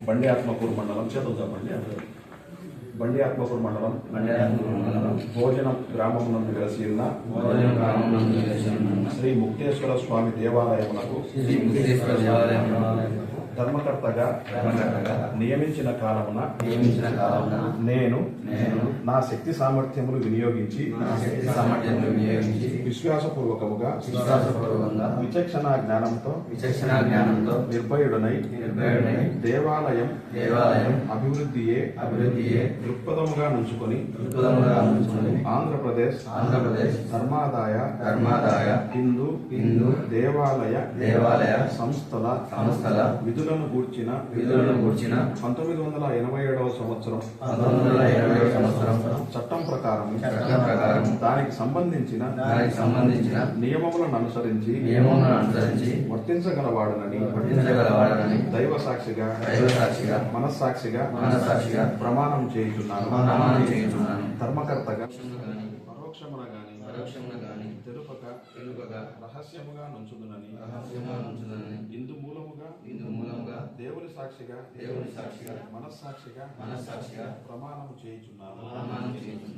బండి ఆత్మకూరు మండలం అందరూ. బండి ఆత్మకూరు మండలం భోజనం గ్రామం నుండి వెలసి ఉన్న శ్రీ ముక్తేశ్వర స్వామి దేవాలయమునకు ధర్మకర్తగా నియమించిన కాలమున నియమించిన కాలమున నేను నా శక్తి సామర్థ్యములు వినియోగించి నా శక్తి సామర్థ్యాలను వినియోగించి విశ్వాసపూర్వకముగా విచక్షణ జ్ఞానంతో విచక్షణ జ్ఞానంతో నిర్భయుడనై నిర్భయుడనై దేవాలయం దేవాలయం అభివృద్ధియే అభివృద్ధియే దృక్పథముగా నుంచుకొని దృక్పథముగా ఉంచుకొని ఆంధ్రప్రదేశ్ ఆంధ్రప్రదేశ్ ధర్మాదాయ ధర్మాదాయ హిందూ హిందూ దేవాలయ దేవాలయ సంస్థల సంస్థల విధులను గూర్చిన విధులను గూర్చిన పంతొమ్మిది వందల ఎనభై ఏడవ సంవత్సరం పంతొమ్మిది వందల ఇరవై సంవత్సరం చట్టం ప్రకారం చట్టం ప్రకారం దానికి సంబంధించిన దానికి సంబంధించిన నియమములను అనుసరించి అనుసరించి వర్తించగలవాడనని వర్తించగలవాడని దైవ సాక్షిగా దైవ సాక్షిగా మనస్సాక్షిగా మనస్సాక్షిగా. ప్రమాణం చేయుచున్నాను. ప్రమాణం చేయుచున్నాను. ధర్మకర్తగా పరోక్షమున గాని పరోక్షమున గాని తెలుపక. తెలుపగా రహస్యముగా నుంచుదునని రహస్యముగా ఉంచునని ఇందు మూలముగా ఇందు మూలముగా. దేవుని సాక్షిగా దేవుని సాక్షిగా. మనస్సాక్షిగా మనస్సాక్షిగా. ప్రమాణం చేయుచున్నాను. ప్రమాణం చేయుచున్నాను.